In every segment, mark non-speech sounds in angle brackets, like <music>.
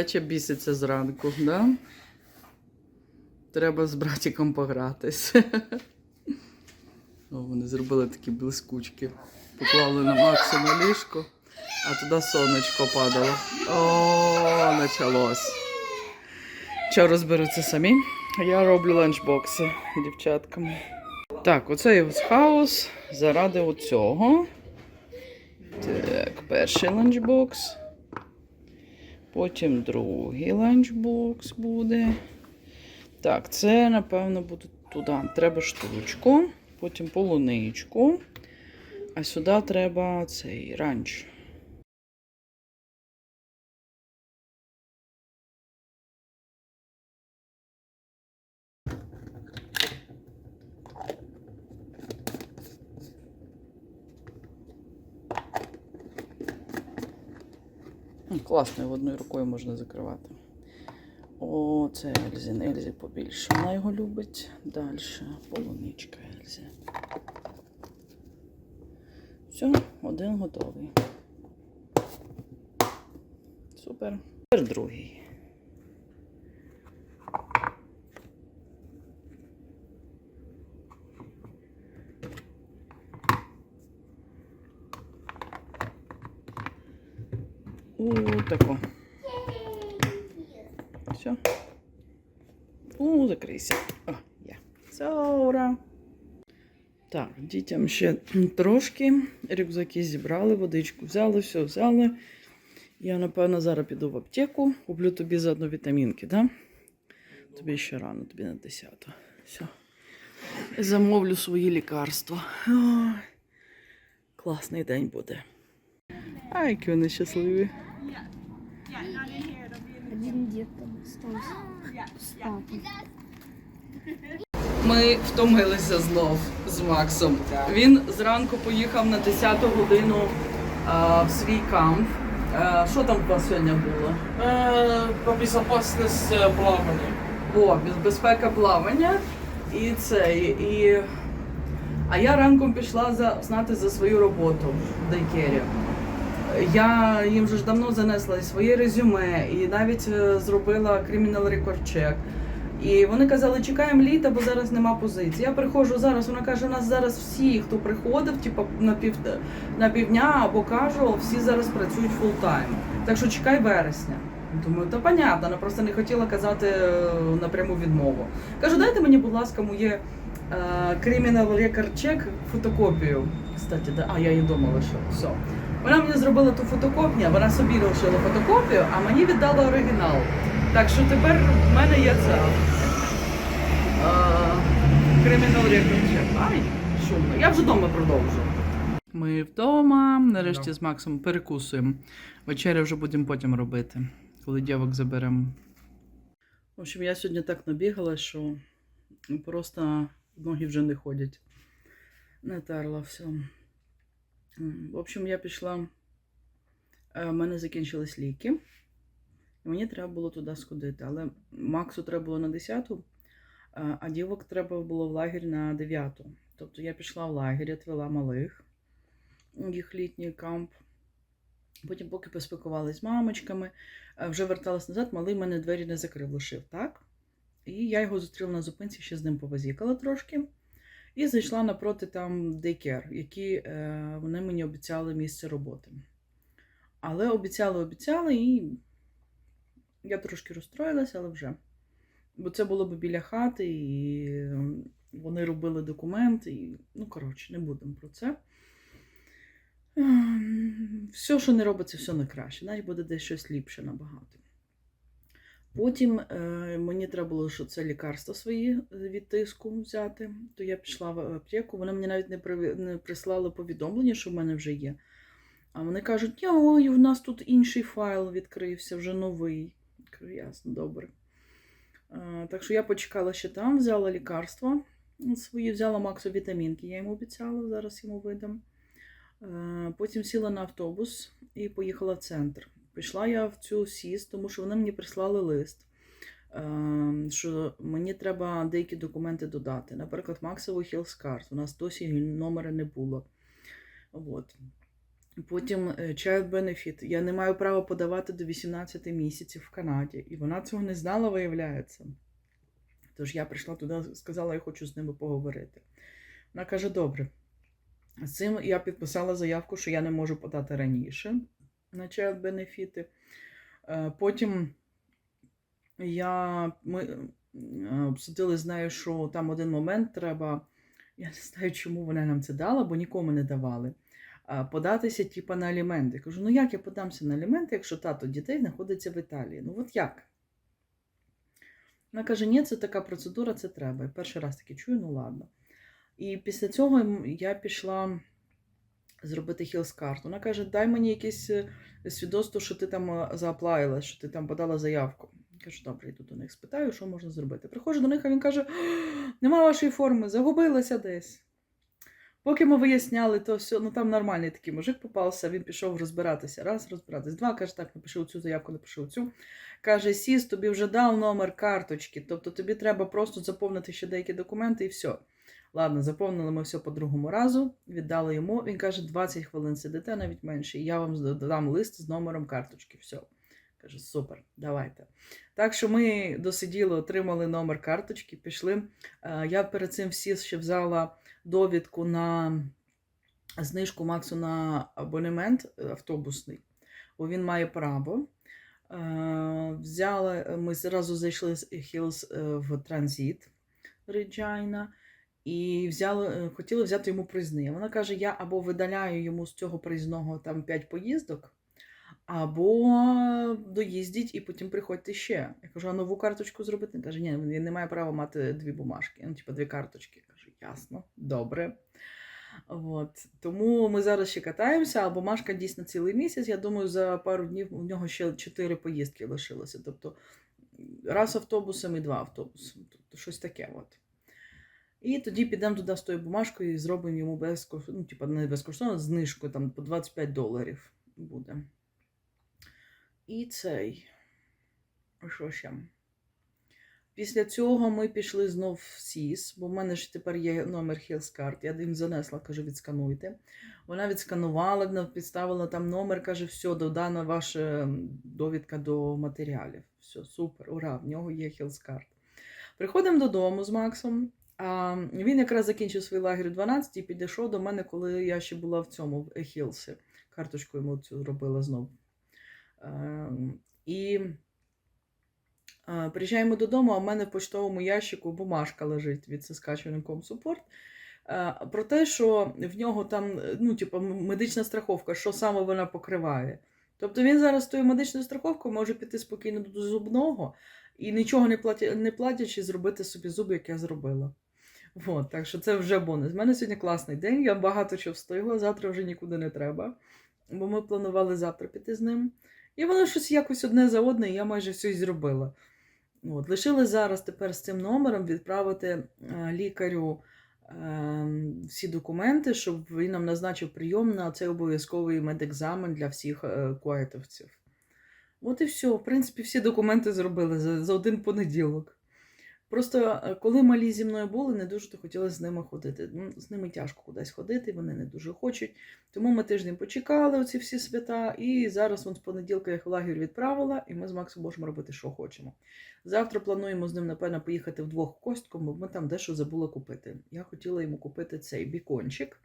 малеча біситься зранку, да? Треба з братиком погратись. О, вони зробили такі блискучки. Поклали на Максу на ліжко, а туди сонечко падало. О, почалось. Що розберуться самі? Я роблю ланчбокси дівчаткам. Так, оце його хаос заради оцього. Так, перший ланчбокс. Потім другий ланчбокс буде. Так, це, напевно, буде туди. Треба штучку, потім полуничку. А сюди треба цей ранч. Класно, його одною рукою можна закривати. О, це Ельзін. Ельзі побільше. Вона його любить. Далі. Полуничка Ельзі. Все, один готовий. Супер. Тепер другий. У. Все. У, закрийся. О, є. Все, ура. Так, дітям ще трошки. Рюкзаки зібрали, водичку взяли, все взяли. Я, напевно, зараз піду в аптеку, куплю тобі заодно вітамінки, да? Тобі ще рано, тобі на 10. Все. Замовлю свої лікарства. Ой, класний день буде. А, які вони щасливі. Один. Ми втомилися знов з Максом. Він зранку поїхав на 10 годину а, в свій камп. А, що там у вас сьогодні було? Е, Про безопасність е, плавання. О, без- безпека плавання і це. І... А я ранком пішла за, знати за свою роботу в Дейкері. Я їм вже ж давно занесла своє резюме, і навіть е, зробила кримінал рекорд чек. І вони казали, чекаємо літа, бо зараз нема позиції. Я приходжу зараз. Вона каже, у нас зараз всі, хто приходив, типу на пів на півдня або кажу, всі зараз працюють фултайм. Так що чекай вересня. Думаю, то понятно, вона просто не хотіла казати е, напряму відмову. Кажу, дайте мені, будь ласка, моє кримінал рекорд чек фотокопію. Кстати, да. а я її вдома лишила. Все. Вона мені зробила ту фотокопію, вона собі лишила фотокопію, а мені віддала оригінал. Так що тепер в мене є це. Кримінал рекордчек. Ай, шумно. Я вже вдома продовжу. Ми вдома. Нарешті з Максом перекусуємо. Вечерю вже будемо потім робити, коли дівок заберемо. В общем, я сьогодні так набігала, що просто ноги вже не ходять. Не терла все. В общем, я пішла. У мене закінчились ліки. І мені треба було туди сходити. Але Максу треба було на 10-ту, а дівок треба було в лагерь на 9-ту. Тобто я пішла в лагерь, відвела малих, їх літній камп. Потім, поки поспілкувалися з мамочками, е, вже верталась назад, малий мене двері не закрив, лишив, так? І я його зустріла на зупинці, ще з ним повазікала трошки. І зайшла напроти там дейкер, які е, вони мені обіцяли місце роботи. Але обіцяли, обіцяли, і я трошки розстроїлася, але вже. Бо це було б біля хати, і ем, вони робили документи. І, ну, коротше, не будемо про це. Ем, Все, що не робиться, все не краще. Навіть буде десь щось ліпше набагато. Потім е, мені треба було, що це лікарства свої від тиску взяти. То я пішла в аптеку. Вони мені навіть не, не прислали повідомлення, що в мене вже є. А вони кажуть, ой, у нас тут інший файл відкрився, вже новий. Кажу, ясно, добре. Е, так що я почекала ще там, взяла лікарства свої, взяла Максу вітамінки, я йому обіцяла, зараз йому видам. Е, Потім сіла на автобус і поїхала в центр. Пішла я в цю СІС, тому що вони мені прислали лист, е, що мені треба деякі документи додати. Наприклад, Максову Хілскарт. У нас досі номера не було. От. Потім е, Child Benefit. Я не маю права подавати до 18 місяців в Канаді. І вона цього не знала, виявляється. Тож я прийшла туди, сказала, я хочу з ними поговорити. Вона каже: добре. З цим я підписала заявку, що я не можу подати раніше на Benefit. Е, Потім я, ми е, обсудили з нею, що там один момент треба. Я не знаю, чому вона нам це дала, бо нікому не давали. Податися, типа, на аліменти. Я Кажу, ну як я подамся на аліменти, якщо тато дітей знаходиться в Італії? Ну от як? Вона каже, ні, це така процедура, це треба. Я перший раз таки чую, ну ладно. І після цього я пішла зробити хілскарт. Вона каже, дай мені якесь е, свідоцтво, що ти там е, зааплаїла, що ти там подала заявку. Я Кажу, добре, йду до них, спитаю, що можна зробити. Приходжу до них, а він каже: нема вашої форми, загубилася десь. Поки ми виясняли, то все, ну там нормальний такий мужик попався, він пішов розбиратися. Раз, розбиратися. Два, каже, так, напиши цю заявку, напиши цю. Каже, Сіс, тобі вже дав номер карточки, тобто тобі треба просто заповнити ще деякі документи і все. Ладно, заповнили ми все по другому разу, віддали йому. Він каже, 20 хвилин сидите, навіть менше, я вам дам лист з номером карточки. Все. Каже, супер, давайте. Так що ми досиділи, отримали номер карточки, пішли. Е, Я перед цим всі ще взяла довідку на знижку Максу на абонемент е, автобусний, бо він має право. Е, Взяли, ми зразу зайшли з Hills в транзит Реджайна. І взяли, е, хотіли взяти йому проїзний. Вона каже: я або видаляю йому з цього проїзного там 5 поїздок, або доїздіть і потім приходьте ще. Я кажу, а нову карточку зробити? Він каже, ні, він не має права мати дві бумажки, ну, типу, дві карточки. Я кажу, ясно, добре. От. Тому ми зараз ще катаємося, а бумажка дійсно цілий місяць. Я думаю, за пару днів у нього ще чотири поїздки лишилося. Тобто раз автобусом і два автобуси. Тобто щось таке. От. І тоді підемо туди з тою бумажкою і зробимо йому безкоштовно, ну, типу, не безкоштовно, знижку там по 25 доларів буде. І цей. Що ще? Після цього ми пішли знов в СІС, бо в мене ж тепер є номер Хілскарт. Я їм занесла, кажу, відскануйте. Вона відсканувала, підставила там номер, каже, все, додана ваша довідка до матеріалів. Все, супер, ура, в нього є Хілскарт. Приходимо додому з Максом. А він якраз закінчив свій лагерь у 12 і підійшов до мене, коли я ще була в цьому в Ехілсі. Карточку йому цю зробила знов. Ем, І приїжджаємо додому, а в мене в почтовому ящику бумажка лежить від Saskatchewan Support. Про те, що в нього там ну, типу, медична страховка, що саме вона покриває. Тобто він зараз з тою медичною страховкою може піти спокійно до зубного і нічого не платячи, зробити собі зуби, як я зробила. От, так що це вже бонус. У мене сьогодні класний день, я багато чого встигла, завтра вже нікуди не треба. Бо ми планували завтра піти з ним. І воно щось якось одне за одне, і я майже все зробила. От, лишилось зараз тепер з цим номером відправити е, лікарю е, всі документи, щоб він нам назначив прийом на цей обов'язковий медекзамен для всіх е, куайтовців. От і все. В принципі, всі документи зробили за, за один понеділок. Просто е, коли малі зі мною були, не дуже то хотілося з ними ходити. Ну, З ними тяжко кудись ходити, вони не дуже хочуть. Тому ми тиждень почекали оці всі свята, і зараз вон з понеділка їх в лагерь відправила, і ми з Максом можемо робити, що хочемо. Завтра плануємо з ним, напевно, поїхати вдвох в бо ми там дещо забули купити. Я хотіла йому купити цей бікончик,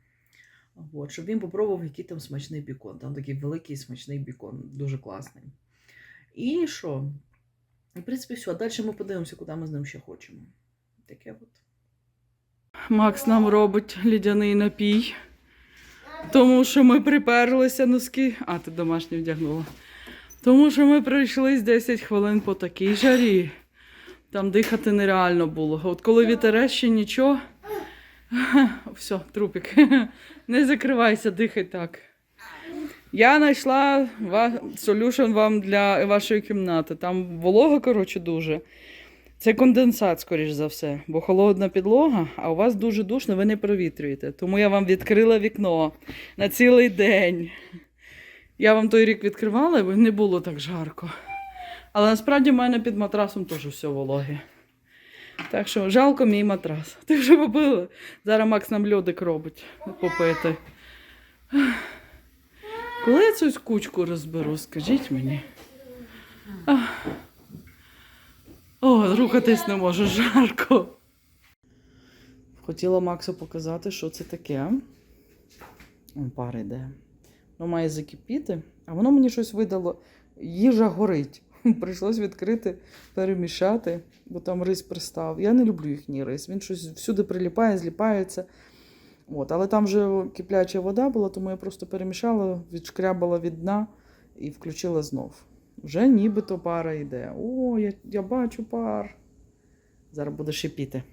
от, щоб він попробував, який там смачний бікон. Там такий великий смачний бікон, дуже класний. І що? В принципі, все. А далі ми подивимося, куди ми з ним ще хочемо. Таке от. Макс нам робить лідяний напій. Тому що ми приперлися носки. А, ти домашній вдягнула. Тому що ми пройшли з 10 хвилин по такій жарі. Там дихати нереально було. От коли вітере ще нічого. <laughs> Все, трупик. <laughs> Не закривайся, дихай так. Я знайшла солюшн вам для вашої кімнати. Там волога, коротше, дуже. Це конденсат, скоріш за все, бо холодна підлога, а у вас дуже душно, ви не провітрюєте. Тому я вам відкрила вікно на цілий день. Я вам той рік відкривала, і не було так жарко. Але насправді в мене під матрасом теж все вологе. Так що жалко мій матрас. Ти вже попила. Зараз Макс нам льодик робить попити. Коли я цю кучку розберу, скажіть мені. О, рухатись не можу, жарко. Хотіла Максу показати, що це таке. Он пар йде. Воно має закипіти, а воно мені щось видало. Їжа горить. <laughs> Прийшлось відкрити, перемішати, бо там рис пристав. Я не люблю їхній рис. Він щось всюди приліпає, зліпається. От, але там вже кипляча вода була, тому я просто перемішала, відшкрябала від дна і включила знов. Вже нібито пара йде. О, я, я бачу пар. Зараз буде шипіти.